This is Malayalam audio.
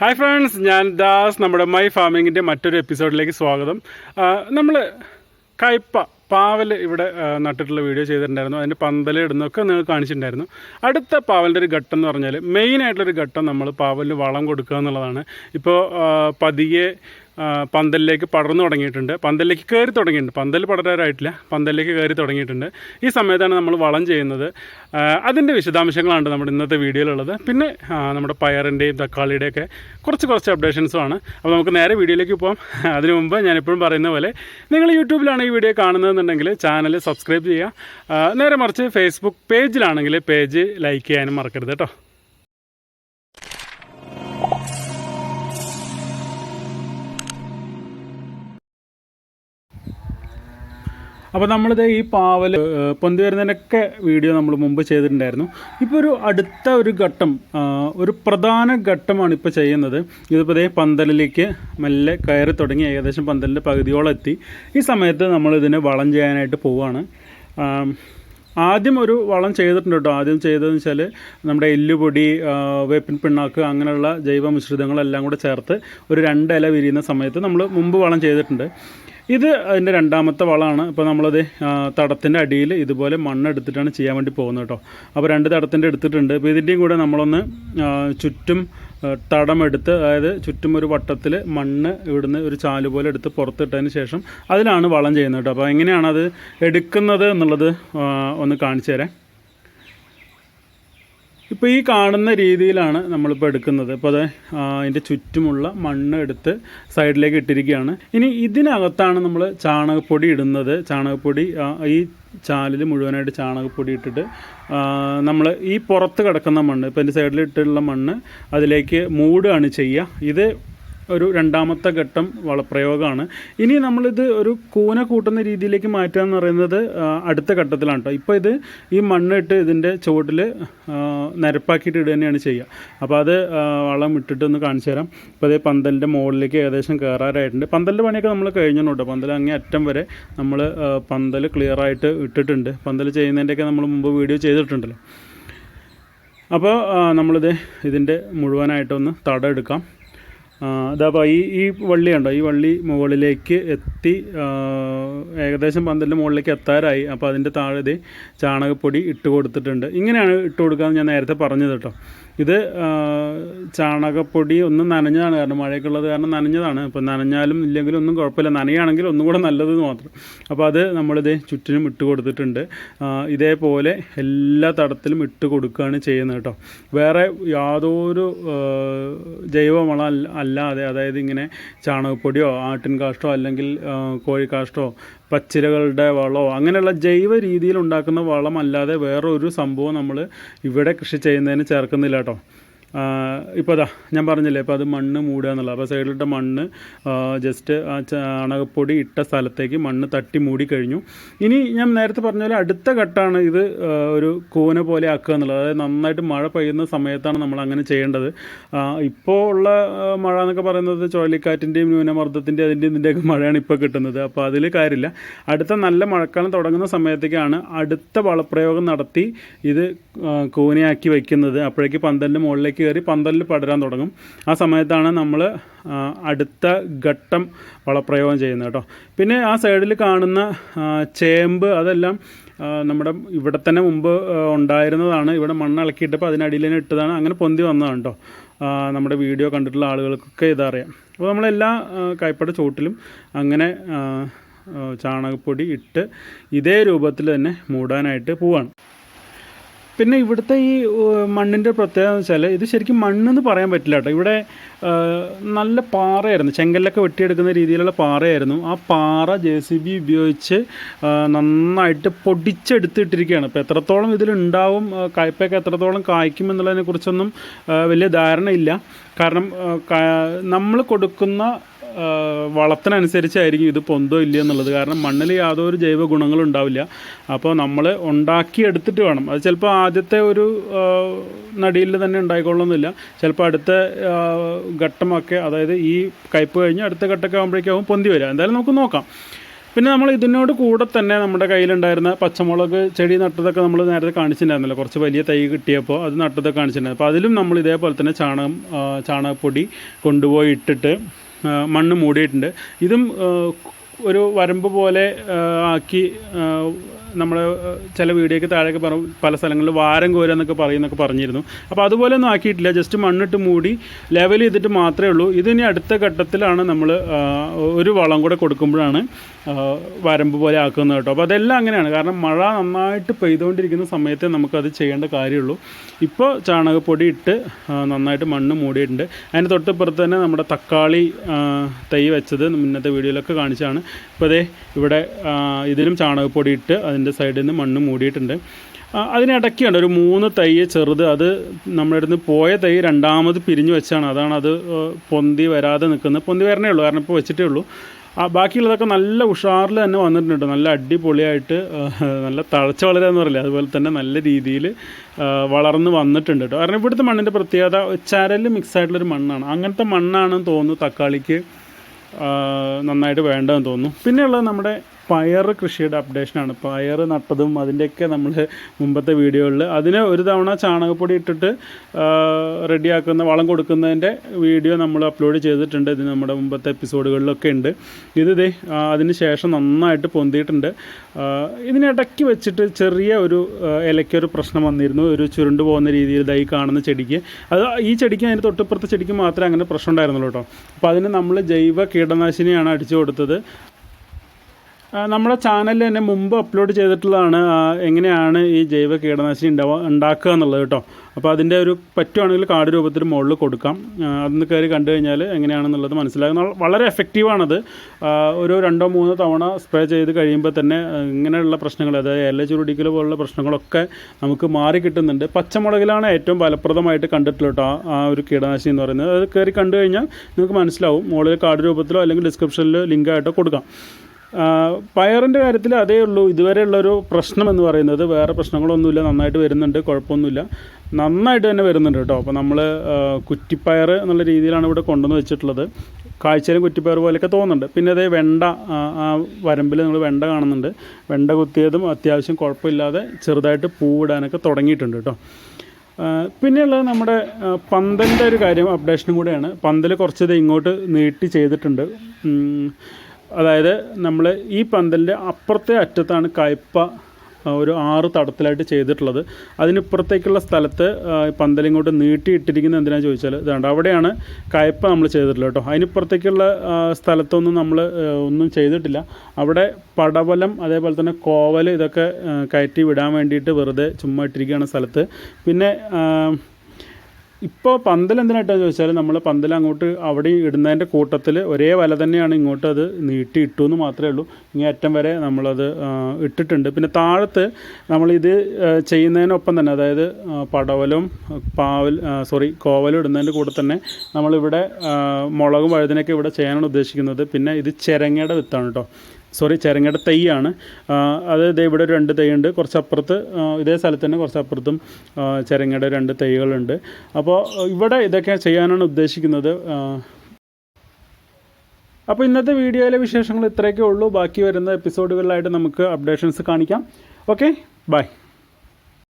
ഹായ് ഫ്രണ്ട്സ് ഞാൻ ദാസ്. നമ്മുടെ മൈ ഫാമിങ്ങിന്റെ മറ്റൊരു എപ്പിസോഡിലേക്ക് സ്വാഗതം. നമ്മൾ കയ്പ പാവൽ ഇവിടെ നട്ടിട്ടുള്ള വീഡിയോ ചെയ്തിട്ടുണ്ടായിരുന്നു. അതിന്റെ പന്തൽ ഇടുന്നൊക്കെ നിങ്ങൾ കാണിച്ചിട്ടുണ്ടായിരുന്നു. അടുത്ത പാവലിന്റെ ഒരു ഘട്ടം എന്ന് പറഞ്ഞാൽ മെയിൻ ആയിട്ടുള്ളൊരു ഘട്ടം നമ്മൾ പാവലിന് വളം കൊടുക്കുക എന്നുള്ളതാണ്. ഇപ്പോൾ പതിയെ പന്തലിലേക്ക് പടർന്നു തുടങ്ങിയിട്ടുണ്ട്. പന്തലിലേക്ക് കയറി തുടങ്ങിയിട്ടുണ്ട്. പന്തൽ പടരാറായിട്ടില്ല. പന്തലിലേക്ക് കയറി തുടങ്ങിയിട്ടുണ്ട്. ഈ സമയത്താണ് നമ്മൾ വളം ചെയ്യുന്നത്. അതിന്റെ വിശദാംശങ്ങളാണ് നമ്മുടെ ഇന്നത്തെ വീഡിയോയിലുള്ളത്. പിന്നെ നമ്മുടെ പയറിന്റെയും തക്കാളിയുടെയൊക്കെ കുറച്ച് കുറച്ച് അപ്ഡേഷൻസുമാണ് അപ്പോൾ നമുക്ക് നേരെ വീഡിയോയിലേക്ക് പോകാം അതിനു മുമ്പ് ഞാൻ എപ്പോഴും പറയുന്ന പോലെ നിങ്ങൾ യൂട്യൂബിലാണ് ഈ വീഡിയോ കാണുന്നതെന്നുണ്ടെങ്കിൽ ചാനൽ സബ്സ്ക്രൈബ് ചെയ്യുക. നേരെ മറിച്ച് ഫേസ്ബുക്ക് പേജിലാണെങ്കിൽ പേജ് ലൈക്ക് ചെയ്യാനും മറക്കരുത് കേട്ടോ. അപ്പോൾ നമ്മളിത് ഈ പാവൽ പൊന്തി വരുന്നതിനൊക്കെ വീഡിയോ നമ്മൾ മുമ്പ് ചെയ്തിട്ടുണ്ടായിരുന്നു. ഇപ്പോൾ ഒരു അടുത്ത ഒരു ഘട്ടം ഒരു പ്രധാന ഘട്ടമാണ് ഇപ്പോൾ ചെയ്യുന്നത്. ഇതിപ്പോൾ ഇതേ പന്തലിലേക്ക് മെല്ലെ കയറി തുടങ്ങി ഏകദേശം പന്തലിന്റെ പകുതിയോളം എത്തി. ഈ സമയത്ത് നമ്മൾ ഇതിന് വളം ചെയ്യാനായിട്ട് പോവുകയാണ് ആദ്യം ഒരു വളം ചെയ്തിട്ടുണ്ട് കേട്ടോ. ആദ്യം ചെയ്തതെന്ന് വെച്ചാൽ നമ്മുടെ എല്ലുപൊടി വേപ്പിൻ പിണ്ണാക്ക് അങ്ങനെയുള്ള ജൈവ മിശ്രിതങ്ങളെല്ലാം കൂടെ ചേർത്ത് ഒരു രണ്ട് ഇല വിരിയുന്ന സമയത്ത് നമ്മൾ മുമ്പ് വളം ചെയ്തിട്ടുണ്ട്. ഇത് അതിന്റെ രണ്ടാമത്തെ വളമാണ് ഇപ്പോൾ നമ്മളത് തടത്തിന്റെ അടിയിൽ ഇതുപോലെ മണ്ണ് എടുത്തിട്ടാണ് ചെയ്യാൻ വേണ്ടി പോകുന്നത് കേട്ടോ. അപ്പോൾ രണ്ട് തടത്തിന്റെ എടുത്തിട്ടുണ്ട്. അപ്പോൾ ഇതിന്റെയും കൂടെ നമ്മളൊന്ന് ചുറ്റും തടമെടുത്ത് അതായത് ചുറ്റും ഒരു വട്ടത്തിൽ മണ്ണ് ഇവിടുന്ന് ഒരു ചാൽ പോലെ എടുത്ത് പുറത്തിട്ടതിന് ശേഷം അതിലാണ് വളം ചെയ്യുന്നത് കേട്ടോ. അപ്പോൾ എങ്ങനെയാണത് എടുക്കുന്നത് എന്നുള്ളത് ഒന്ന് കാണിച്ചു തരാം. ഇപ്പോൾ ഈ കാണുന്ന രീതിയിലാണ് നമ്മളിപ്പോൾ എടുക്കുന്നത്. ഇപ്പോൾ അത് അതിന്റെ ചുറ്റുമുള്ള മണ്ണ് എടുത്ത് സൈഡിലേക്ക് ഇട്ടിരിക്കുകയാണ്. ഇനി ഇതിനകത്താണ് നമ്മൾ ചാണകപ്പൊടി ഇടുന്നത്. ചാണകപ്പൊടി ഈ ചാലിൽ മുഴുവനായിട്ട് ചാണകപ്പൊടി ഇട്ടിട്ട് നമ്മൾ ഈ പുറത്ത് കിടക്കുന്ന മണ്ണ് ഇപ്പോൾ എന്റെ സൈഡിലിട്ടുള്ള മണ്ണ് അതിലേക്ക് മൂടുകയാണ് ചെയ്യുക. ഇത് ഒരു രണ്ടാമത്തെ ഘട്ടം വളപ്രയോഗമാണ്. ഇനി നമ്മളിത് ഒരു കൂന കൂട്ടുന്ന രീതിയിലേക്ക് മാറ്റുക എന്ന് പറയുന്നത് അടുത്ത ഘട്ടത്തിലാണ് കേട്ടോ ഇപ്പോൾ ഇത് ഈ മണ്ണിട്ട് ഇതിന്റെ ചുവട്ടിൽ നിരപ്പാക്കിയിട്ട് ഇടുക തന്നെയാണ് ചെയ്യുക. അപ്പോൾ അത് വളം ഇട്ടിട്ട് ഒന്ന് കാണിച്ചു തരാം. ഇപ്പോൾ അതേ പന്തലിന്റെ മുകളിലേക്ക് ഏകദേശം കയറാറായിട്ടുണ്ട് പന്തലിന്റെ പണിയൊക്കെ നമ്മൾ കഴിഞ്ഞു പന്തൽ അങ്ങേ അറ്റം വരെ നമ്മൾ പന്തൽ ക്ലിയർ ആയിട്ട് ഇട്ടിട്ടുണ്ട്. പന്തൽ ചെയ്യുന്നതിന്റെയൊക്കെ നമ്മൾ മുമ്പ് വീഡിയോ ചെയ്തിട്ടുണ്ടല്ലോ. അപ്പോൾ നമ്മളിത് ഇതിന്റെ മുഴുവനായിട്ടൊന്ന് തടം എടുക്കാം. ഇതപ്പോൾ ഈ ഈ വള്ളി ഉണ്ടോ ഈ വള്ളി മുകളിലേക്ക് എത്തി ഏകദേശം പന്തലിന്റെ മുകളിലേക്ക് എത്താറായി. അപ്പോൾ അതിന്റെ താഴെ ദേ ചാണകപ്പൊടി ഇട്ട് കൊടുത്തിട്ടുണ്ട്. ഇങ്ങനെയാണ് ഇട്ട് കൊടുക്കാമെന്ന് ഞാൻ നേരത്തെ പറഞ്ഞത് കേട്ടോ. ഇത് ചാണകപ്പൊടി ഒന്ന് നനഞ്ഞതാണ് കാരണം മഴയൊക്കെ ഉള്ളത് കാരണം നനഞ്ഞതാണ്. അപ്പോൾ നനഞ്ഞാലും ഇല്ലെങ്കിലും ഒന്നും കുഴപ്പമില്ല. നനയാണെങ്കിൽ ഒന്നും കൂടെ നല്ലത് മാത്രം. അപ്പോൾ അത് നമ്മളിത് ചുറ്റിനും ഇട്ട് കൊടുത്തിട്ടുണ്ട്. ഇതേപോലെ എല്ലാ തടത്തിലും ഇട്ട് കൊടുക്കുകയാണ് ചെയ്യുന്നത് കേട്ടോ. വേറെ യാതൊരു ജൈവവളം അല്ലാതെ അതായത് ഇങ്ങനെ ചാണകപ്പൊടിയോ ആട്ടിൻ കാഷ്ടോ അല്ലെങ്കിൽ കോഴിക്കാഷ്ടോ പച്ചിലകളുടെ വളമോ അങ്ങനെയുള്ള ജൈവ രീതിയിൽ ഉണ്ടാക്കുന്ന വളം അല്ലാതെ വേറെ ഒരു സംഭവം നമ്മൾ ഇവിടെ കൃഷി ചെയ്യുന്നതിന് ചേർക്കുന്നില്ല കേട്ടോ. ഇപ്പോൾ അതാ ഞാൻ പറഞ്ഞില്ലേ ഇപ്പോൾ അത് മണ്ണ് മൂടുക എന്നുള്ളത്. അപ്പോൾ സൈഡിലിട്ട മണ്ണ് ജസ്റ്റ് ആ ചാണകപ്പൊടി ഇട്ട സ്ഥലത്തേക്ക് മണ്ണ് തട്ടി മൂടി കഴിഞ്ഞു. ഇനി ഞാൻ നേരത്തെ പറഞ്ഞ പോലെ അടുത്ത ഘട്ടമാണ് ഇത് ഒരു കൂന പോലെ ആക്കുക എന്നുള്ളത്. അതായത് നന്നായിട്ട് മഴ പെയ്യുന്ന സമയത്താണ് നമ്മൾ അങ്ങനെ ചെയ്യേണ്ടത്. ഇപ്പോൾ ഉള്ള മഴ എന്നൊക്കെ പറയുന്നത് ചുഴലിക്കാറ്റിന്റെയും ന്യൂനമർദ്ദത്തിന്റെ അതിന്റെയും ഇതിന്റെയൊക്കെ മഴയാണ് ഇപ്പോൾ കിട്ടുന്നത്. അപ്പോൾ അതിൽ കാര്യമില്ല. അടുത്ത നല്ല മഴക്കാലം തുടങ്ങുന്ന സമയത്തേക്കാണ് അടുത്ത വളപ്രയോഗം നടത്തി ഇത് കൂനയാക്കി വയ്ക്കുന്നത്. അപ്പോഴേക്ക് പന്തലിന്റെ മുകളിലേക്ക് കയറി പന്തലിൽ പടരാൻ തുടങ്ങും. ആ സമയത്താണ് നമ്മൾ അടുത്ത ഘട്ടം വളപ്രയോഗം ചെയ്യുന്നത് കേട്ടോ. പിന്നെ ആ സൈഡിൽ കാണുന്ന ചേമ്പ് അതെല്ലാം നമ്മുടെ ഇവിടെ തന്നെ മുമ്പ് ഉണ്ടായിരുന്നതാണ്. ഇവിടെ മണ്ണ് ഇളക്കിയിട്ടപ്പോൾ അതിനടിയിൽ തന്നെ ഇട്ടതാണ്. അങ്ങനെ പൊന്തി വന്നതാണ് കേട്ടോ. നമ്മുടെ വീഡിയോ കണ്ടിട്ടുള്ള ആളുകൾക്കൊക്കെ ഇതറിയാം. അപ്പോൾ നമ്മളെല്ലാ കൈപ്പട ചോട്ടിലും അങ്ങനെ ചാണകപ്പൊടി ഇട്ട് ഇതേ രൂപത്തിൽ തന്നെ മൂടാനായിട്ട് പോവാണ്. പിന്നെ ഇവിടുത്തെ ഈ മണ്ണിന്റെ പ്രത്യേകത എന്ന് വെച്ചാൽ ഇത് ശരിക്കും മണ്ണെന്ന് പറയാൻ പറ്റില്ല കേട്ടോ. ഇവിടെ നല്ല പാറയായിരുന്നു. ചെങ്കല്ലൊക്കെ വെട്ടിയെടുക്കുന്ന രീതിയിലുള്ള പാറയായിരുന്നു. ആ പാറ ജെ സി ബി ഉപയോഗിച്ച് നന്നായിട്ട് പൊടിച്ചെടുത്തിട്ടിരിക്കുകയാണ്. അപ്പോൾ എത്രത്തോളം ഇതിലുണ്ടാവും കായ്പയൊക്കെ എത്രത്തോളം കായ്ക്കും എന്നുള്ളതിനെക്കുറിച്ചൊന്നും വലിയ ധാരണയില്ല. കാരണം നമ്മൾ കൊടുക്കുന്ന വളത്തിനനുസരിച്ചായിരിക്കും ഇത് പൊന്തോ ഇല്ല എന്നുള്ളത്. കാരണം മണ്ണിൽ യാതൊരു ജൈവ ഗുണങ്ങളും ഉണ്ടാവില്ല. അപ്പോൾ നമ്മൾ ഉണ്ടാക്കിയെടുത്തിട്ട് വേണം. അത് ചിലപ്പോൾ ആദ്യത്തെ ഒരു നടിയിൽ തന്നെ ഉണ്ടായിക്കൊള്ളുന്നില്ല ചിലപ്പോൾ അടുത്ത ഘട്ടമൊക്കെ അതായത് ഈ കയ്പ് കഴിഞ്ഞ് അടുത്ത ഘട്ടമൊക്കെ ആകുമ്പോഴേക്കാവും പൊന്തി വരിക. എന്തായാലും നമുക്ക് നോക്കാം. പിന്നെ നമ്മൾ ഇതിനോട് കൂടെ തന്നെ നമ്മുടെ കയ്യിലുണ്ടായിരുന്ന പച്ചമുളക് ചെടി നട്ടതൊക്കെ നമ്മൾ നേരത്തെ കാണിച്ചിട്ടുണ്ടായിരുന്നല്ലോ. കുറച്ച് വലിയ തൈ കിട്ടിയപ്പോൾ അത് നട്ടതൊക്കെ കാണിച്ചിട്ടുണ്ടായിരുന്നു. അപ്പോൾ അതിലും നമ്മൾ ഇതേപോലെ തന്നെ ചാണകം ചാണകപ്പൊടി കൊണ്ടുപോയി ഇട്ടിട്ട് മണ്ണ് മൂടിയിട്ടുണ്ട്. ഇതും ഒരു വരമ്പ് പോലെ ആക്കി നമ്മൾ ചില വീഡിയോയ്ക്ക് താഴെയൊക്കെ പറ പല സ്ഥലങ്ങളിൽ വാരം കോരുക എന്നൊക്കെ പറയുന്നൊക്കെ പറഞ്ഞിരുന്നു. അപ്പോൾ അതുപോലെ ഒന്നും ആക്കിയിട്ടില്ല. ജസ്റ്റ് മണ്ണിട്ട് മൂടി ലെവൽ ചെയ്തിട്ട് മാത്രമേ ഉള്ളൂ. ഇതിനി അടുത്ത ഘട്ടത്തിലാണ് നമ്മൾ ഒരു വളം കൂടെ കൊടുക്കുമ്പോഴാണ് വരമ്പ് പോലെ ആക്കുന്നത് കേട്ടോ. അപ്പോൾ അതെല്ലാം അങ്ങനെയാണ്. കാരണം മഴ നന്നായിട്ട് പെയ്തുകൊണ്ടിരിക്കുന്ന സമയത്തെ നമുക്കത് ചെയ്യേണ്ട കാര്യമുള്ളൂ. ഇപ്പോൾ ചാണകപ്പൊടി ഇട്ട് നന്നായിട്ട് മണ്ണ് മൂടിയിട്ടുണ്ട്. അതിന് തൊട്ടിപ്പുറത്ത് തന്നെ നമ്മുടെ തക്കാളി തൈ വെച്ചത് മുന്നത്തെ വീഡിയോയിലൊക്കെ കാണിച്ചാണ് ഇപ്പോൾ അതേ ഇവിടെ ഇതിലും ചാണകപ്പൊടി ഇട്ട് അതിന്റെ സൈഡിൽ നിന്ന് മണ്ണ് മൂടിയിട്ടുണ്ട്. അതിനിടയ്ക്കുണ്ട് ഒരു മൂന്ന് തൈ ചെറുത് അത് നമ്മുടെ അടുത്ത് പോയ തൈ രണ്ടാമത് പിരിഞ്ഞു വെച്ചാണ്. അതാണ് അത് പൊന്തി വരാതെ നിൽക്കുന്നത്. പൊന്തി വരണേ ഉള്ളൂ കാരണം ഇപ്പോൾ വെച്ചിട്ടേ ഉള്ളൂ. ആ ബാക്കിയുള്ളതൊക്കെ നല്ല ഉഷാറിൽ തന്നെ വന്നിട്ടുണ്ട്. നല്ല അടിപൊളിയായിട്ട് നല്ല തഴച്ച വളരുക എന്ന് പറയില്ല? അതുപോലെ തന്നെ നല്ല രീതിയിൽ വളർന്ന് വന്നിട്ടുണ്ട് കേട്ടോ. കാരണം ഇവിടുത്തെ മണ്ണിന്റെ പ്രത്യേകത ചരൽ മിക്സ് ആയിട്ടുള്ളൊരു മണ്ണാണ്. അങ്ങനത്തെ മണ്ണാണെന്ന് തോന്നുന്നു തക്കാളിക്ക് നന്നായിട്ട് വേണ്ടതെന്ന് തോന്നുന്നു. പിന്നെയുള്ളത് നമ്മുടെ പയർ കൃഷിയുടെ അപ്ഡേഷനാണ് പയർ നട്ടതും അതിന്റെയൊക്കെ നമ്മൾ മുമ്പത്തെ വീഡിയോകളിൽ അതിന് ഒരു തവണ ചാണകപ്പൊടി ഇട്ടിട്ട് റെഡിയാക്കുന്ന വളം കൊടുക്കുന്നതിന്റെ വീഡിയോ നമ്മൾ അപ്ലോഡ് ചെയ്തിട്ടുണ്ട്. ഇത് നമ്മുടെ മുമ്പത്തെ എപ്പിസോഡുകളിലൊക്കെ ഉണ്ട്. ഇത് ഇതേ അതിന് ശേഷം നന്നായിട്ട് പൊന്തിയിട്ടുണ്ട്. ഇതിനിടയ്ക്ക് വെച്ചിട്ട് ചെറിയ ഒരു ഇലയ്ക്കൊരു പ്രശ്നം വന്നിരുന്നു. ഒരു ചുരുണ്ട് പോകുന്ന രീതിയിൽ ഇതായി കാണുന്ന ചെടിക്ക്. അത് ഈ ചെടിക്ക് അതിന് തൊട്ടിപ്പുറത്തെ ചെടിക്ക് മാത്രമേ അങ്ങനെ പ്രശ്നം ഉണ്ടായിരുന്നുള്ളൂ കേട്ടോ. അപ്പോൾ അതിന് നമ്മൾ ജൈവ കീടനാശിനിയാണ് അടിച്ചു കൊടുത്തത്. നമ്മുടെ ചാനലിൽ തന്നെ മുമ്പ് അപ്ലോഡ് ചെയ്തിട്ടുള്ളതാണ് എങ്ങനെയാണ് ഈ ജൈവ കീടനാശിനി ഉണ്ടാവുക ഉണ്ടാക്കുക എന്നുള്ളത് കേട്ടോ അപ്പോൾ അതിന്റെ ഒരു പറ്റുവാണെങ്കിൽ കാർഡ് രൂപത്തിൽ മുകളിൽ കൊടുക്കാം. അതിന് കയറി കണ്ടു കഴിഞ്ഞാൽ എങ്ങനെയാണെന്നുള്ളത് മനസ്സിലാകും. വളരെ എഫക്റ്റീവാണത് ഒരു രണ്ടോ മൂന്നോ തവണ സ്പ്രേ ചെയ്ത് കഴിയുമ്പോൾ തന്നെ ഇങ്ങനെയുള്ള പ്രശ്നങ്ങൾ അതായത് ഇല ചുരുടിക്കൽ പോലുള്ള പ്രശ്നങ്ങളൊക്കെ നമുക്ക് മാറി കിട്ടുന്നുണ്ട്. പച്ചമുളകിലാണ് ഏറ്റവും ഫലപ്രദമായിട്ട് കണ്ടിട്ടുള്ളത് കേട്ടോ ആ- ഒരു കീടനാശിനി എന്ന് പറയുന്നത്. അത് കയറി കണ്ടു കഴിഞ്ഞാൽ നിങ്ങൾക്ക് മനസ്സിലാവും. മുകളിൽ കാർഡ് രൂപത്തിലോ അല്ലെങ്കിൽ ഡിസ്ക്രിപ്ഷനിലോ ലിങ്കായിട്ടോ കൊടുക്കാം. പയറിന്റെ കാര്യത്തിൽ അതേ ഉള്ളൂ. ഇതുവരെയുള്ളൊരു പ്രശ്നം എന്ന് പറയുന്നത് വേറെ പ്രശ്നങ്ങളൊന്നുമില്ല. നന്നായിട്ട് വരുന്നുണ്ട്. കുഴപ്പമൊന്നുമില്ല. നന്നായിട്ട് തന്നെ വരുന്നുണ്ട് കേട്ടോ. അപ്പോൾ നമ്മൾ കുറ്റിപ്പയർ എന്നുള്ള രീതിയിലാണ് ഇവിടെ കൊണ്ടുവന്ന് വെച്ചിട്ടുള്ളത്. കാഴ്ചയിലും കുറ്റിപ്പയർ പോലെയൊക്കെ തോന്നുന്നുണ്ട്. പിന്നെ അതേ വെണ്ട ആ, വരമ്പിൽ നമ്മൾ വെണ്ട കാണുന്നുണ്ട്. വെണ്ട കുത്തിയതും അത്യാവശ്യം കുഴപ്പമില്ലാതെ ചെറുതായിട്ട് പൂവിടാനൊക്കെ തുടങ്ങിയിട്ടുണ്ട് കേട്ടോ. പിന്നെയുള്ളത് നമ്മുടെ പന്തലിന്റെ ഒരു കാര്യം അപ്ഡേഷനും കൂടെയാണ്. പന്തൽ കുറച്ചത് ഇങ്ങോട്ട് നീട്ടി ചെയ്തിട്ടുണ്ട്. അതായത് നമ്മൾ ഈ പന്തലിന്റെ അപ്പുറത്തെ അറ്റത്താണ് കയ്പ ഒരു ആറ് തടത്തിലായിട്ട് ചെയ്തിട്ടുള്ളത്. അതിനിപ്പുറത്തേക്കുള്ള സ്ഥലത്ത് പന്തൽ ഇങ്ങോട്ട് നീട്ടിയിട്ടിരിക്കുന്നത് എന്തിനാണെന്ന് ചോദിച്ചാൽ ഇതാണ്ട് അവിടെയാണ് കയ്പ നമ്മൾ ചെയ്തിട്ടുള്ളത് കേട്ടോ. അതിനിപ്പുറത്തേക്കുള്ള സ്ഥലത്തൊന്നും നമ്മൾ ഒന്നും ചെയ്തിട്ടില്ല. അവിടെ പടവലം അതേപോലെ തന്നെ കോവൽ ഇതൊക്കെ കയറ്റി വിടാൻ വേണ്ടിയിട്ട് വെറുതെ ചുമ്മാ ഇട്ടിരിക്കുകയാണ് സ്ഥലത്ത്. പിന്നെ ഇപ്പോൾ പന്തൽ എന്തിനായിട്ടാന്ന് ചോദിച്ചാൽ നമ്മൾ പന്തൽ അങ്ങോട്ട് അവിടെ ഇടുന്നതിന്റെ കൂട്ടത്തിൽ ഒരേ വല തന്നെയാണ് ഇങ്ങോട്ട് അത് നീട്ടി ഇട്ടു എന്ന് മാത്രമേ ഉള്ളൂ. ഇങ്ങനെ അറ്റം വരെ നമ്മളത് ഇട്ടിട്ടുണ്ട്. പിന്നെ താഴത്ത് നമ്മളിത് ചെയ്യുന്നതിനൊപ്പം തന്നെ അതായത് പടവലും പാവൽ സോറി കോവലും ഇടുന്നതിന്റെ കൂടെ തന്നെ നമ്മളിവിടെ മുളകും വഴുതനൊക്കെ ഇവിടെ ചെയ്യാനാണ് ഉദ്ദേശിക്കുന്നത്. പിന്നെ ഇത് ചിരങ്ങയുടെ വിത്താണ് കേട്ടോ സോറി ചേരങ്ങയുടെ തൈയാണ് അത് ദേ ഇവിടെ ഒരു രണ്ട് തൈയുണ്ട് കുറച്ച് അപ്പുറത്ത് ഇതേ സ്ഥലത്ത് തന്നെ കുറച്ച് അപ്പുറത്തും ആ, രണ്ട് തൈകളുണ്ട് അപ്പോൾ ഇവിടെ ഇതൊക്കെ ചെയ്യാനാണ് ഉദ്ദേശിക്കുന്നത്. അപ്പോൾ ഇന്നത്തെ വീഡിയോയിലെ വിശേഷങ്ങൾ ഇത്രയൊക്കെ ഉള്ളൂ. ബാക്കി വരുന്ന എപ്പിസോഡുകളിലായിട്ട് നമുക്ക് അപ്ഡേഷൻസ് കാണിക്കാം. Okay bye